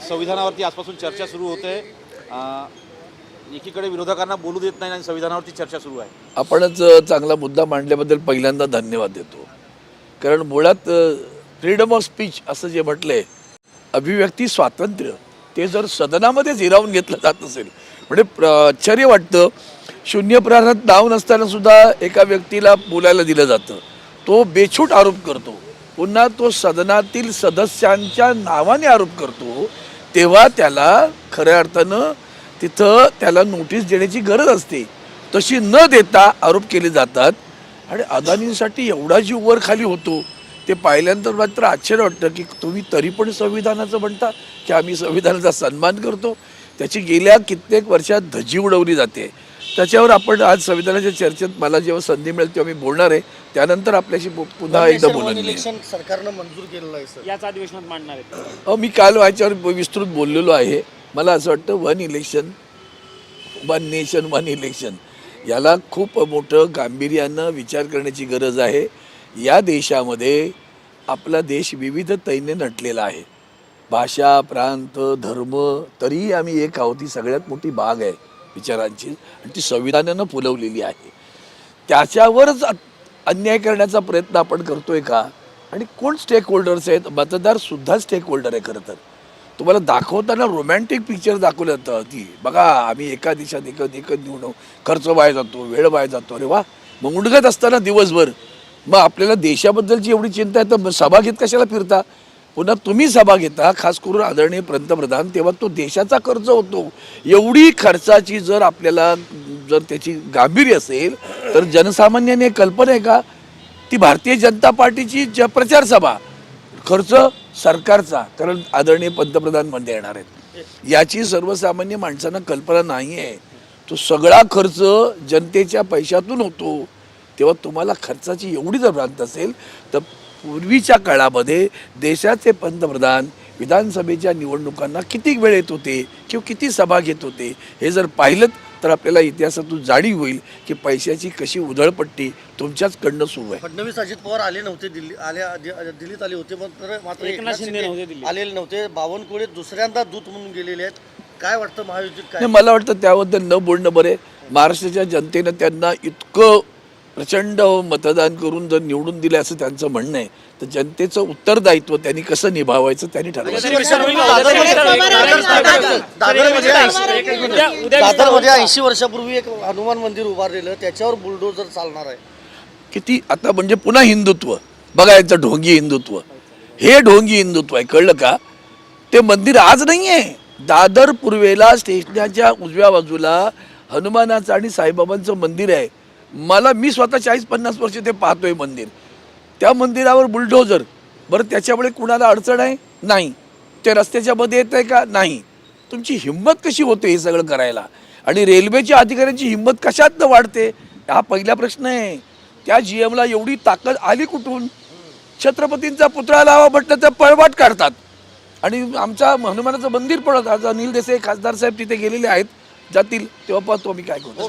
संविधानावरती आजपासून चर्चा सुरू होते. एकीकडे विरोधकांना बोलू देत नाही आणि संविधानावरती चर्चा सुरू आहे. आपणच चांगला मुद्दा मांडल्याबद्दल पहिल्यांदा धन्यवाद देतो. कारण मुळात फ्रीडम ऑफ स्पीच असं जे म्हटलंय अभिव्यक्ती स्वातंत्र्य ते जर सदनामध्ये हिरावून घेतलं जात असेल म्हणजे आश्चर्य वाटतं. शून्य प्रहरात नाव नसताना सुद्धा एका व्यक्तीला बोलायला दिलं जातं. तो बेछूट आरोप करतो. पुन्हा तो सदनातील सदस्यांच्या नावाने आरोप करतो. तेव्हा त्याला खऱ्या अर्थानं तिथं त्याला नोटीस देण्याची गरज असते. तशी न देता आरोप केले जातात. आणि अदानींसाठी एवढा जीव वर खाली होतो ते पाहिल्यानंतर मात्र आश्चर्य वाटतं की तुम्ही तरी पण संविधानाचं म्हणता की आम्ही संविधानाचा सन्मान करतो. त्याची गेल्या कित्येक वर्षात धजी उडवली जाते. त्याच्यावर आपण आज संविधानाच्या चर्चेत मला जेव्हा संधी मिळेल तेव्हा मी बोलणार आहे. त्यानंतर आपल्याशी पु- पुन्हा एकदा बोलणार मी. इलेक्शन सरकारनं मंजूर केलेलं आहे सर. याच अधिवेशनात मांडणार आहेत अहो मी काल याच्यावर विस्तृत बोललेलो आहे. मला असं वाटतं one election one nation one election याला खूप मोठं गांभीर्यानं विचार करण्याची गरज आहे. या देशामध्ये आपला देश विविधतेने नटलेला आहे. भाषा प्रांत धर्म तरीही आम्ही एक आहोत. ही सगळ्यात मोठी बाग आहे. विचारांची आणि ती संविधानानं फुलवलेली आहे. त्याच्यावरच अन्याय करण्याचा प्रयत्न आपण करतोय का? आणि कोण स्टेक होल्डर्स आहेत? मतदारसुद्धा स्टेक होल्डर आहे खरं तर. तुम्हाला दाखवताना रोमॅन्टिक पिक्चर दाखवलं जातं ती बघा आम्ही एका दिशात एकत एकत निवडू खर्च वाया जातो वेळ वाया जातो. अरे वा! मग उंडगत असताना दिवसभर. मग आपल्याला देशाबद्दलची एवढी चिंता आहे तर सभा घेत कशाला फिरता? पुन्हा तुम्ही सभा घेता खास करून आदरणीय पंतप्रधान तेव्हा तो देशाचा खर्च होतो. एवढी खर्चाची जर आपल्याला जर त्याची गांभीर्य असेल तर जनसामान्याने कल्पना आहे का? ती भारतीय जनता पार्टीची ज प्रचार सभा खर्च सरकारचा कारण आदरणीय पंतप्रधानमध्ये येणार आहेत. याची सर्वसामान्य माणसांना कल्पना नाही आहे. तो सगळा खर्च जनतेच्या पैशातून होतो. तेव्हा तुम्हाला खर्चाची एवढी जर भ्रांत असेल तर पूर्वीच्या काळामध्ये देशाचे पंतप्रधान विधानसभेच्या निवडणुकांना किती वेळ येत होते किंवा किती सभा घेत होते हे जर पाहिलं तर आपल्याला इतिहासातून जाणीव होईल की पैशाची कशी उधळपट्टी तुमच्याचकडनं सुरू आहे. फडणवीस अजित पवार आले नव्हते दिल्ली आले दिल्लीत आले होते पण तर मात्र एकनाथ शिंदे नव्हते. आलेले नव्हते. बावनकुळे दुसऱ्यांदा दूत म्हणून गेलेले आहेत. काय वाटतं महायुतीत काय? नाही मला वाटतं त्याबद्दल न बोलणं बरे. महाराष्ट्राच्या जनतेनं त्यांना इतकं प्रचंड मतदान करून जर निवडून दिले असं त्यांचं म्हणणं आहे तर जनतेचं उत्तरदायित्व त्यांनी कसं निभावायचं त्यांनी उद्या दादरमध्ये ऐंशी वर्षापूर्वी एक हनुमान मंदिर उभारलेलं त्याच्यावर बुलडोजर चालणार आहे. किती आता म्हणजे पुन्हा हिंदुत्व. बघा यांचं ढोंगी हिंदुत्व. हे ढोंगी हिंदुत्व आहे. कळलं का? ते मंदिर आज नाही आहे दादर पूर्वेला स्टेशनाच्या उजव्या बाजूला हनुमानाचं आणि साईबाबांचं मंदिर आहे. मला मी स्वतः चाळीस पन्नास वर्ष ते पाहतोय मंदिर. त्या मंदिरावर बुलडोजर बरं त्याच्यामुळे कुणाला अडचण आहे? नाही. ते रस्त्याच्या मध्ये येत आहे का? नाही. तुमची हिंमत कशी होते हे सगळं करायला? आणि रेल्वेच्या अधिकाऱ्यांची हिंमत कशात वाढते? हा पहिला प्रश्न आहे. त्या जी एमला एवढी ताकद आली कुठून? छत्रपतींचा पुतळा लावा म्हटलं तर पळवाट काढतात. आणि आमचा हनुमानाचं मंदिर पडत आज अनिल देसाई खासदार साहेब तिथे गेलेले आहेत. जातील. तेव्हा पाहतो आम्ही काय करतो